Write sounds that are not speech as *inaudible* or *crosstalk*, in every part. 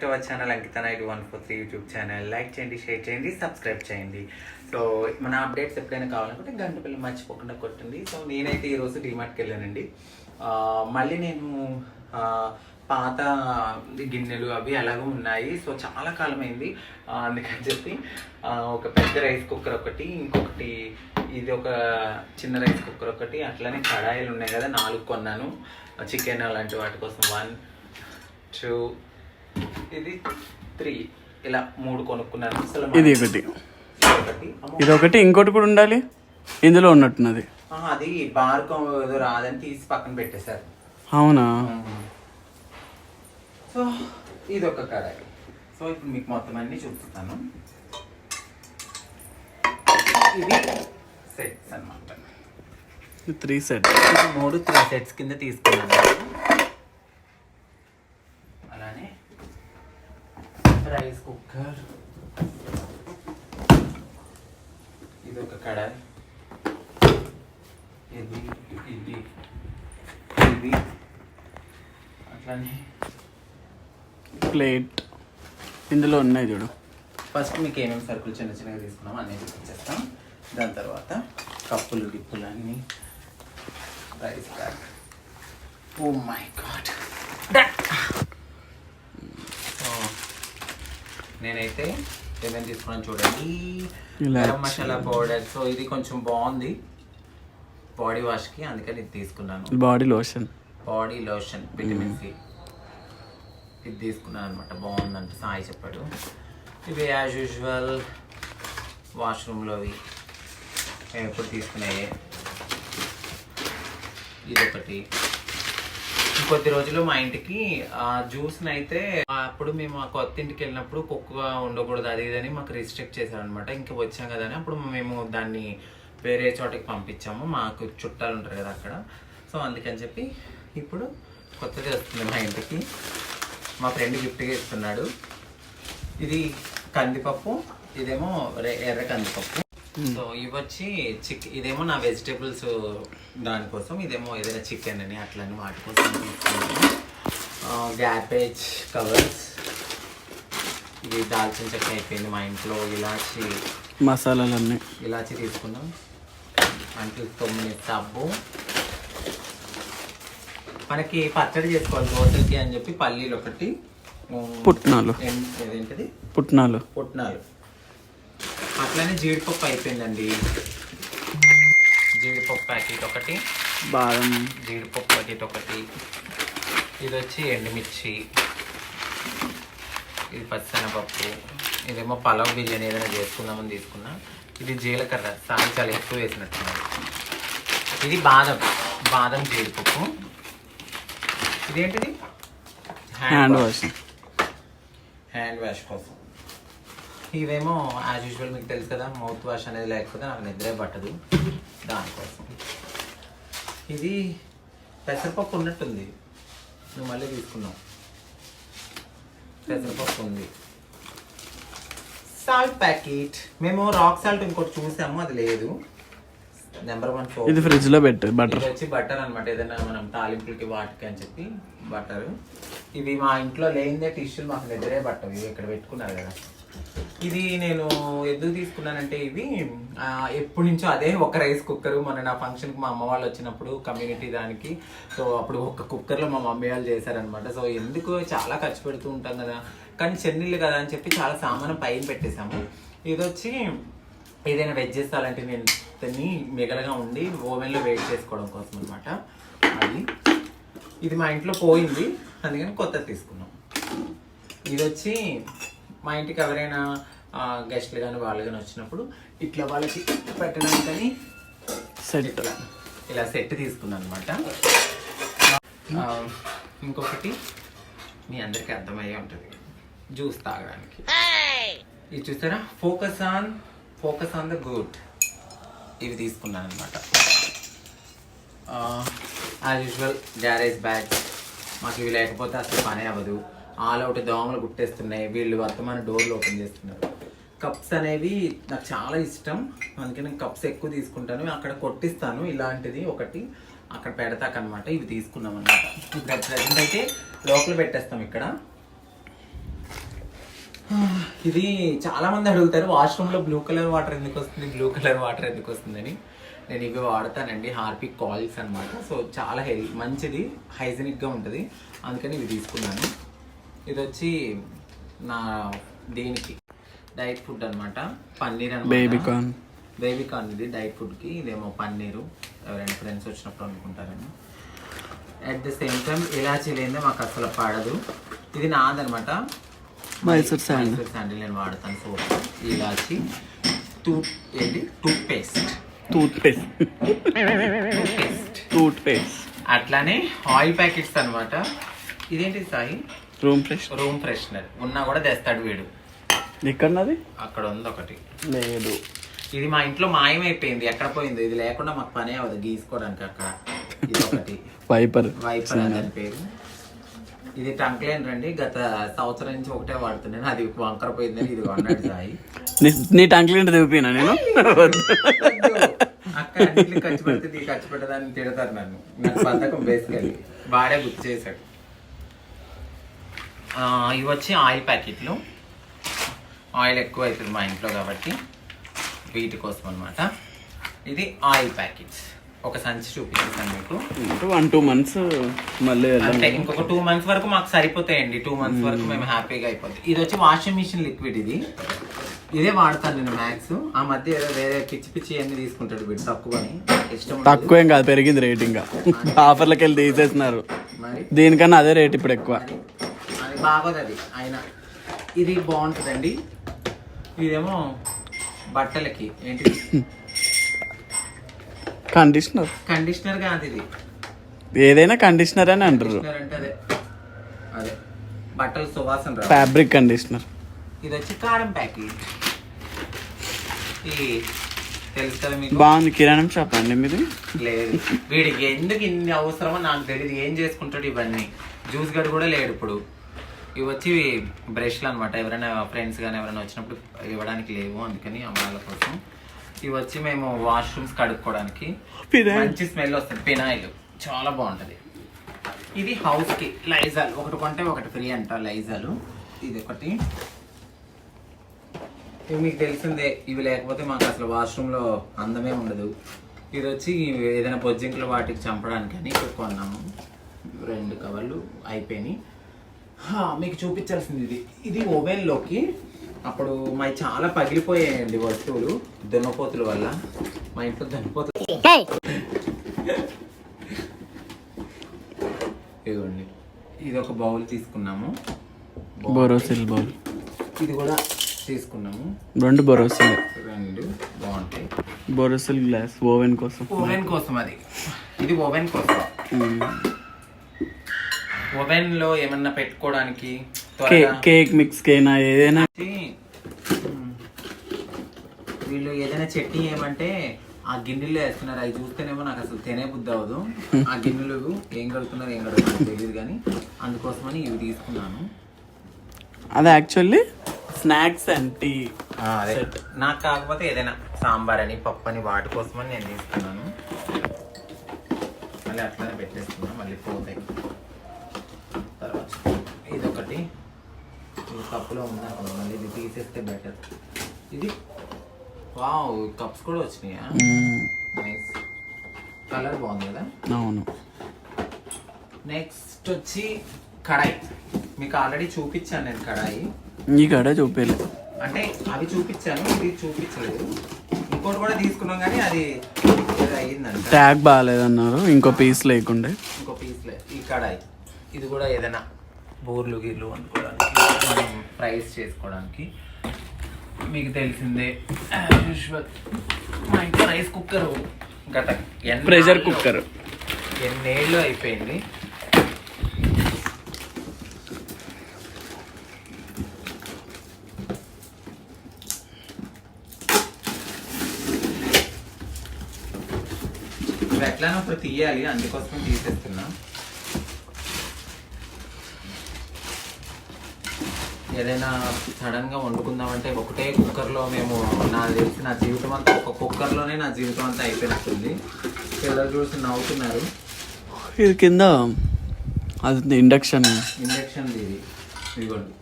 Back to our channel Ankita night one four three YouTube channel like చేయండి share చేయండి subscribe చేయండి. So మన updates ఎప్పుడైనా కావాలనుకుంటే గంట పిల్ల మర్చిపోకుండా కొట్టండి. సో నేనైతే ఈరోజు డిమార్ట్కి వెళ్ళానండి. మళ్ళీ నేను పాత గిన్నెలు అవి అలాగే ఉన్నాయి. సో చాలా కాలం అయింది అందుకని చెప్పి ఒక పెద్ద రైస్ కుక్కర్ ఒకటి ఇంకొకటి ఇది ఒక చిన్న రైస్ కుక్కర్ ఒకటి అట్లనే కడాయిలు ఉన్నాయి కదా నాలుగు కొన్నాను. చికెన్ అలాంటి వాటి కోసం. వన్ టూ ఇది త్రీ. ఇలా మూడు కొనుక్కున్నాను అసలు ఇది ఒకటి. ఇది ఒకటి ఇంకోటి కూడా ఉండాలి? ఇందులో ఉన్నట్టున్నది. అది బార్కం ఏదో రాదని తీసి పక్కన పెట్టేశారు. అవునా? సో ఇది ఒక కడాయి సో ఇప్పుడు మీకు మొత్తం అన్ని చూపిస్తాను. ఇది సెట్స్ అన్నమాట. త్రీ సెట్ ఇది మూడు త్రీ సెట్స్ కింద తీసుకున్నాను అలానే రైస్ కుక్కర్ ఇది ఒక కడాయి ఇది ఇది ఇది అట్లానే ప్లేట్ ఇందులో ఉన్నాయి చూడు. ఫస్ట్ మీకు ఏమేమి సరుకులు చిన్న చిన్నగా తీసుకున్నాం అన్నీ చూపించేస్తాం దాని తర్వాత కప్పులు డిప్పులు అన్నీ. Rice bag oh my God నేనైతే ఏమేమి తీసుకున్నాను చూడండి. గరం మసాలా పౌడర్ సో ఇది కొంచెం బాగుంది. బాడీ వాష్కి అందుకని ఇది తీసుకున్నాను. Body lotion body lotion vitamin C ఇది తీసుకున్నాను అనమాట బాగుందంట సాయి చెప్పాడు. ఇవి యాజ్ యూజువల్ వాష్రూమ్లోవి ఎప్పుడు తీసుకునేవి. ఇది ఒకటి కొద్ది రోజులు మా ఇంటికి ఆ జ్యూస్ని అయితే అప్పుడు మేము ఆ కొత్త ఇంటికి వెళ్ళినప్పుడు కుక్కగా ఉండకూడదు అది ఇదని మాకు రిస్ట్రిక్ట్ చేశారనమాట ఇంకా వచ్చాం కదా అని అప్పుడు మేము దాన్ని వేరే చోటకి పంపించాము. మాకు చుట్టాలు ఉంటారు కదా అక్కడ. సో అందుకని చెప్పి ఇప్పుడు కొత్తది వస్తుంది మా ఇంటికి. మా ఫ్రెండ్ గిఫ్ట్గా ఇస్తున్నాడు. ఇది కందిపప్పు ఇదేమో ఎర్ర కందిపప్పు. సో ఇవి వచ్చి చిక్ ఇదేమో నా వెజిటేబుల్స్ దానికోసం ఇదేమో ఏదైనా చికెన్ అని అట్లని వాటి కోసం గ్యాపేజ్ కవర్స్. ఇది దాల్చిన చెక్క అయిపోయింది మా ఇంట్లో ఇలాచి. మసాలాలన్నీ. ఇలాచి తీసుకున్నాం. అంటే తొమ్మిది సబ్బు మనకి పచ్చడి చేసుకోవాలి దోశకి అని చెప్పి పల్లీలు ఒకటి. పుట్నాలు. ఏం- ఏదేంటిది? పుట్నాలు. పుట్నాలు. అట్లానే జీడిపప్పు అయిపోయిందండి. జీడిపప్పు ప్యాకెట్ ఒకటి. బాదం. జీడిపప్పు ప్యాకెట్ ఒకటి. ఇది వచ్చి ఎండుమిర్చి. ఇది పచ్చనపప్పు. ఇదేమో పలావ్ బిర్యానీ ఏదైనా చేసుకుందామని తీసుకున్నా. ఇది జీలకర్ర. సాయి చాలా ఎక్కువ వేసినట్టున్నారు. ఇది బాదం. బాదం జీడిపప్పు. ఇదేంటిది? హ్యాండ్ వాష్ హ్యాండ్ వాష్ కోసం. ఇవేమో యాజ్ యూజువల్ మీకు తెలుసు కదా మౌత్ వాష్ అనేది లేకపోతే నాకు నిద్రే పట్టదు. దానికోసం ఇది పెసరపప్పు ఉన్నట్టుంది. నువ్వు మళ్ళీ తీసుకున్నావు పెసరపప్పు ఉంది. సాల్ట్ ప్యాకెట్ మేము రాక్ సాల్ట్ ఇంకోటి చూసాము అది లేదు. నెంబర్ వన్ ఫోర్ ఇది ఫ్రిడ్జ్లో పెట్టు బటర్ వచ్చి బట్టర్ అనమాట ఏదైనా మనం తాలింపులకి వాటికి అని చెప్పి బట్టర్ ఇవి మా ఇంట్లో లేనిదే టిష్యూలు మాకు నిద్రే బట్టవు ఇవి ఇక్కడ పెట్టుకున్నారు కదా. ఇది నేను ఎందుకు తీసుకున్నానంటే ఇవి ఎప్పటి నుంచో అదే ఒక రైస్ కుక్కర్ మొన్న నా ఫంక్షన్కి మా అమ్మ వాళ్ళు వచ్చినప్పుడు కమ్యూనిటీ దానికి. సో అప్పుడు ఒక కుక్కర్లో మా మమ్మీ వాళ్ళు చేశారనమాట సో ఎందుకు చాలా ఖర్చు పెడుతూ ఉంటాం కదా. కానీ చెన్నీళ్ళు కదా అని చెప్పి చాలా సామానం పైన పెట్టేశాము. ఇది వచ్చి ఏదైనా వెజ్ చేస్తే అలాంటి నేను దాన్ని మిగలగా ఉండి ఓవెన్లో వెయిట్ చేసుకోవడం కోసం అనమాట అది. ఇది మా ఇంట్లో పోయింది. అందుకని కొత్తది తీసుకున్నాం. ఇది వచ్చి మా ఇంటికి ఎవరైనా గెస్ట్లు కానీ వాళ్ళు కానీ వచ్చినప్పుడు ఇట్లా వాళ్ళకి పెట్టడానికని సెట్ ఇలా సెట్ తీసుకున్నాను అనమాట ఇంకొకటి మీ అందరికీ అర్థమయ్యే ఉంటుంది. జ్యూస్ తాగడానికి. ఇది చూసారా? Focus on focus on the good ఇవి తీసుకున్నాను అనమాట యాజ్ యూజువల్ గ్యారేజ్ బ్యాగ్ మాకు ఇవి లేకపోతే అసలు పని అవ్వదు. ఆల్ అవుట్ దోమలు గుట్టేస్తున్నాయి. వీళ్ళు వర్తమాన డోర్లు ఓపెన్ చేస్తున్నారు. కప్స్ అనేవి నాకు చాలా ఇష్టం. అందుకే నేను కప్స్ ఎక్కువ తీసుకుంటాను. అక్కడ కొట్టిస్తాను. ఇలాంటిది ఒకటి అక్కడ పెడతాకనమాట ఇవి తీసుకున్నాం అనమాట ఇప్పుడు ప్రజెంట్ అయితే లోపల పెట్టేస్తాం ఇక్కడ. ఇది చాలా మంది అడుగుతారు వాష్రూమ్లో బ్లూ కలర్ వాటర్ ఎందుకు వస్తుంది? బ్లూ కలర్ వాటర్ ఎందుకు వస్తుందని. నేను ఇవి వాడతానండి హార్పిక్ కాయిల్స్ అన్నమాట. సో చాలా హెల్త్ మంచిది హైజెనిక్గా ఉంటుంది. అందుకని ఇవి తీసుకున్నాను. ఇది వచ్చి నా దీనికి డైట్ ఫుడ్ అన్నమాట. పన్నీర్ అన్నమాట. బేబీ కార్న్ బేబీ కార్న్ ఇది డైట్ ఫుడ్కి. ఇదేమో పన్నీరు. ఎవరైనా ఫ్రెండ్స్ వచ్చినప్పుడు అనుకుంటారని at the same time elaichi లేదే మాకు అసలు పడదు. ఇది నాదనమాట మైసూర్ శాండ్ మైసూర్ శాండిల్ నేను వాడతాను సోప్ ఇలాచి టూత్ ఏంటి? Toothpaste toothpaste toothpaste toothpaste అట్లానే ఆయిల్ ప్యాకెట్స్ అన్నమాట. ఇదేంటి Sai? Room fresh room freshener ఉన్నా కూడా తెస్తాడు వీడు. ఎక్కడన్నది? అక్కడ ఉంది ఒకటి. లేదు. ఇది మా ఇంట్లో మాయమైపోయింది. ఎక్కడ పోయిందో? ఇది లేకుండా మాకు పనే అవ్వదు గీసుకోవడానికి అక్కడ. ఇది ఒకటి. *laughs* వైపర్ వైపర్ అని పేరు. ఇది టంక్లైన్ రండి. గత సంవత్సరం నుంచి ఒకటే వాడుతున్నాను. అది వంకర పోయిందని ఇది కొన్నాడు సాయి. నీ నీ టంక్లింటి దిగిపోయినా నేను? అక్క అన్నింటికి ఖర్చు పెడితే నీకు ఖర్చు పెట్టదని తిడతారు నన్ను. నాకు బద్ధకం బేసికలీ వాడే గుర్తు చేశాడు. ఇవి వచ్చి ఆయిల్ ప్యాకెట్లు. ఆయిల్ ఎక్కువ అవుతుంది మా ఇంట్లో కాబట్టి వీటి కోసం అనమాట ఇది ఆయిల్ ప్యాకెట్స్. ఒక సంచి చూపిస్తాను మీకు. వన్ టూ మంత్స్ మళ్ళీ అంటే ఇంకొక టూ మంత్స్ వరకు మాకు సరిపోతాయండి. టూ మంత్స్ వరకు మేము హ్యాపీగా అయిపోతాయి ఇది వచ్చి వాషింగ్ మిషన్ లిక్విడ్ ఇది. ఇదే వాడతాను నేను మ్యాక్స్ ఆ మధ్య ఏదో వేరే పిచ్చి పిచ్చి అన్ని తీసుకుంటాడు వీడు తక్కువ అని ఇష్టం. తక్కువ కాదు పెరిగింది రేట్ ఇంకా. ఆఫర్లకి వెళ్ళి తీసేస్తున్నారు. దీనికన్నా అదే రేట్ ఇప్పుడు ఎక్కువ. అది అది బాగోదు అది ఆయన ఇది బాగుంటుందండి. ఇదేమో బట్టలకి ఏంటి *laughs* కండిషనర్. కండిషనర్ కాదు ఇది. ఏదైనా కండిషనర్ అని అంటారు. అంటే అదే. అదే. బట్టలు సువాసన ఫ్యాబ్రిక్ కండిషనర్. ఇది వచ్చి కారం ప్యాకెట్ ఇది తెలుసు కదా మీకు? బాగుంది. కిరాణం షాప్ అండి మీది? లేదు. వీడికి ఎందుకు ఇన్ని అవసరమో నాకు తెలియదు ఏం చేసుకుంటాడు ఇవన్నీ? జ్యూస్ గడు కూడా లేడు ఇప్పుడు. ఇవి వచ్చి బ్రష్లు అనమాట ఎవరైనా ఫ్రెండ్స్ కానీ ఎవరైనా వచ్చినప్పుడు ఇవ్వడానికి లేవు. అందుకని అమ్మాయిల కోసం. ఇవి వచ్చి మేము వాష్రూమ్స్ కడుక్కోవడానికి. మంచి స్మెల్ వస్తుంది. పినాయిల్ చాలా బాగుంటది. ఇది హౌస్కి లైజాల్ ఒకటి కొంటే ఒకటి ఫ్రీ అంట లైజాల్ ఇది ఒకటి. ఇవి మీకు తెలిసిందే ఇవి లేకపోతే మాకు అసలు వాష్రూమ్లో అందమే ఉండదు. ఇది వచ్చి ఏదైనా బొజ్జింకులు వాటికి చంపడానికి అని కొన్నాము. రెండు కవర్లు అయిపోయినాయి. మీకు చూపించాల్సింది ఇది. ఇది ఓవెన్లోకి అప్పుడు మా చాలా పగిలిపోయాయండి వస్తువులు దున్నపోతుల వల్ల. మా ఇంట్లో దున్నపోతులు. ఇదిగోండి. ఇది ఒక బౌల్ తీసుకున్నాము. బొరోసిల్ బౌల్. ఇది కూడా తీసుకున్నాము. రెండు బొరోసిల్. రెండు బాగుంటాయి. బొరోసిల్ గ్లాస్ ఓవెన్ కోసం. ఓవెన్ కోసం అది. ఇది ఓవెన్ కోసం. ఓవెన్లో ఏమన్నా పెట్టుకోవడానికి కేక్ మిక్స్ కేనా ఏదైనా వీళ్ళు ఏదైనా చట్నీ ఏమంటే ఆ గిన్నెలో వేస్తున్నారు. అవి చూస్తేనేమో నాకు అసలు తినే బుద్ధి అవ్వదు. ఆ గిన్నెలు ఏం కడుతున్నారు ఏం కడుతున్నారు తెలియదు కానీ అందుకోసమని ఇవి తీసుకున్నాను. అది యాక్చువల్లీ స్నాక్స్ అండ్ టీ అదే. నాకు కాకపోతే ఏదైనా సాంబార్ అని పప్పు అని వాటి కోసమని నేను తీసుకున్నాను. మళ్ళీ అట్లానే పెట్టేసుకున్నాను మళ్ళీ పోతాయి తర్వాత ఇది ఒకటి ఇది కప్పులో ఉంది అక్కడ మళ్ళీ ఇది తీసేస్తే బెటర్ ఇది? వావ్ కప్స్ కూడా వచ్చినాయా? నైస్ కలర్ బాగుంది కదా? అవును. నెక్స్ట్ వచ్చి కడాయి. మీకు ఆల్రెడీ చూపించాను నేను కడాయి. ఈ కడ చూపించలేదు అంటే అవి చూపించాను ఇది చూపించలేదు. ఇంకోటి కూడా తీసుకున్నాం కానీ అది ట్యాగ్ బాగాలేదన్నారు. ఇంకో పీస్ లేకుండే. ఇంకో పీస్లే ఈ కడాయి. ఇది కూడా ఏదైనా. బూర్లు గీర్లు వండుకోవడానికి మనం ఫ్రైస్ చేసుకోవడానికి. మీకు తెలిసిందే usual, మా ఇంట్లో రైస్ కుక్కర్ గత ప్రెషర్ కుక్కర్ ఎన్నేళ్ళు అయిపోయింది. ఎట్లానో ఇప్పుడు తీయాలి అందుకోసం తీసేస్తున్నా. ఏదైనా సడన్గా వండుకుందామంటే ఒకటే కుక్కర్లో మేము నాకు తెలిసి నా జీవితం అంతా ఒక కుక్కర్లోనే నా జీవితం అంతా అయిపోయినట్టుంది. పిల్లలు చూసి నవ్వుతున్నారు. ఇది కింద అది ఇండక్షన్. ఇండక్షన్ ఇది. ఇదిగోండి.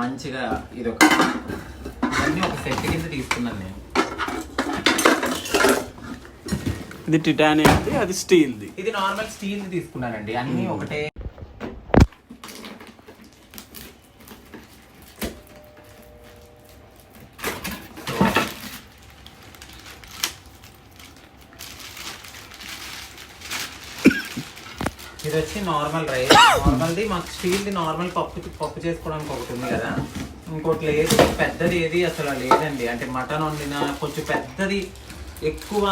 మంచిగా ఇది ఒక ఇవన్నీ ఒక సెట్ కింద తీసుకున్నాను నేను. ఇది టిటానియం అది స్టీల్ది ఇది నార్మల్ స్టీల్ తీసుకున్నానండి. అన్నీ ఒకటే ఇది వచ్చి నార్మల్ రైస్ నార్మల్ది మాకు స్టీల్ది నార్మల్ పప్పు పప్పు చేసుకోవడానికి ఒకటి ఉంది కదా. ఇంకోటి లేదు. పెద్దది ఏది అసలు లేదండి. అంటే మటన్ వండిన కొంచెం పెద్దది ఎక్కువ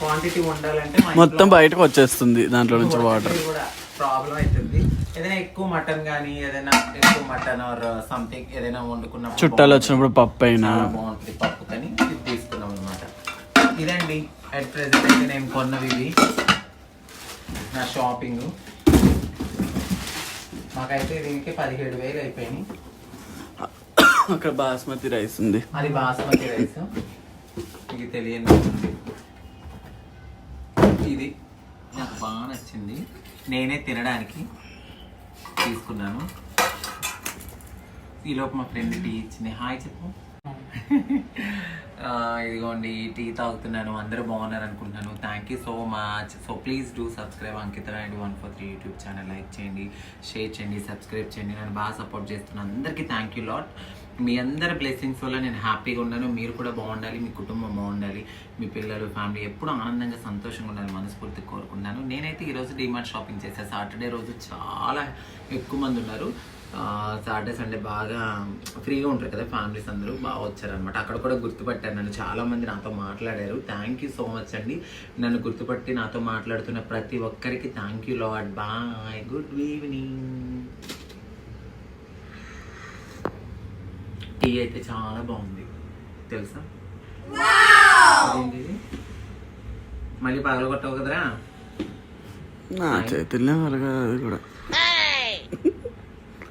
క్వాంటిటీ ఇంట్లో- మొత్తం బయటకు వచ్చేస్తుంది దాంట్లో నుంచి వాటర్ కూడా ప్రాబ్లం అవుతుంది ఏదైనా ఎక్కువ మటన్ కానీ ఏదైనా ఎక్కువ మటన్ ఆర్ సంథింగ్ ఏదైనా వండుకున్న చుట్టాలు వచ్చినప్పుడు పప్పు అయినా. బాగుంటుంది పప్పు కానీ ఇది తీసుకున్నాం అనమాట ఇదండి అట్ ప్రెసెంట్ అయితే నేను కొన్నవి ఇవి. నా షాపింగ్. మాకైతే దీనికి పదిహేడు వేలు అయిపోయినాయి. అక్కడ బాస్మతి రైస్ ఉంది. అది బాస్మతి రైస్. ఇది తెలియని ఇది నాకు బాగా నచ్చింది. నేనే తినడానికి తీసుకున్నాను. ఈలోపు మా ఫ్రెండ్ టీ ఇచ్చింది. హాయ్ చెప్పు. ఇదిగోండి టీ తాగుతున్నాను అందరూ బాగున్నారు అనుకుంటున్నాను thank you so much so please do subscribe Ankita and one four three YouTube channel like చేయండి షేర్ చేయండి సబ్స్క్రైబ్ చేయండి. నన్ను బాగా సపోర్ట్ చేస్తున్నాను అందరికీ థ్యాంక్ యూ లాట్ మీ అందరి బ్లెస్సింగ్స్ వల్ల నేను హ్యాపీగా ఉన్నాను. మీరు కూడా బాగుండాలి మీ కుటుంబం బాగుండాలి. మీ పిల్లలు ఫ్యామిలీ ఎప్పుడు ఆనందంగా సంతోషంగా ఉండాలి మనస్ఫూర్తిగా కోరుకున్నాను నేనైతే ఈరోజు డిమార్ట్ షాపింగ్ చేశాను సాటర్డే రోజు చాలా ఎక్కువ మంది ఉన్నారు. సాటర్డే సండే బాగా ఫ్రీగా ఉంటారు కదా ఫ్యామిలీస్ అందరూ బాగా వచ్చారనమాట అక్కడ కూడా గుర్తుపట్టారు నన్ను చాలా మంది నాతో మాట్లాడారు. థ్యాంక్ యూ సో మచ్ అండి. నన్ను గుర్తుపట్టి నాతో మాట్లాడుతున్న ప్రతి ఒక్కరికి thank you lord bye good evening tea అయితే చాలా బాగుంది. తెలుసా? మళ్ళీ పగలగొట్టవు కదరా? నా చేతుల్లో వరగా అది కూడా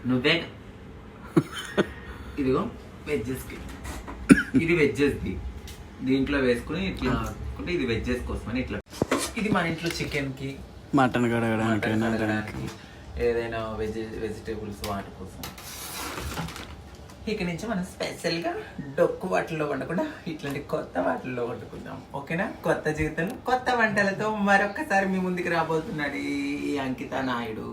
నువ్వే ఇదిగో వెజ్జెస్కి ఇది వెజ్జెస్ది దీంట్లో వేసుకుని ఇట్లా అనుకుంటే ఇది వెజ్జెస్ కోసం అని ఇట్లా. ఇది మన ఇంట్లో చికెన్కి మటన్ కడగడానికి ఏదైనా వెజ్ వెజిటేబుల్స్ వాటి కోసం. ఇక నుంచి మనం స్పెషల్గా డొక్కు వాటిల్లో వండకుండా ఇట్లాంటి కొత్త వాటిల్లో వండుకుందాం. ఓకేనా? కొత్త జీవితంలో కొత్త వంటలతో మరొకసారి మీ ముందుకు రాబోతున్నాడు ఈ అంకిత నాయుడు.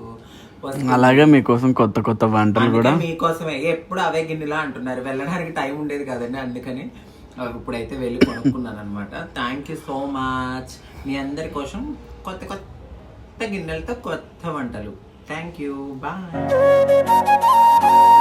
అలాగే మీకోసం కొత్త కొత్త వంటలు కూడా. మీకోసమే. ఎప్పుడు అవే గిన్నెలా అంటున్నారు. వెళ్ళడానికి టైం ఉండేది కదండి అందుకని. ఇప్పుడైతే వెళ్ళి కొనుక్కున్నాను అనమాట థ్యాంక్ యూ సో మచ్ మీ అందరి కోసం కొత్త కొత్త గిన్నెలతో కొత్త వంటలు. Thank you bye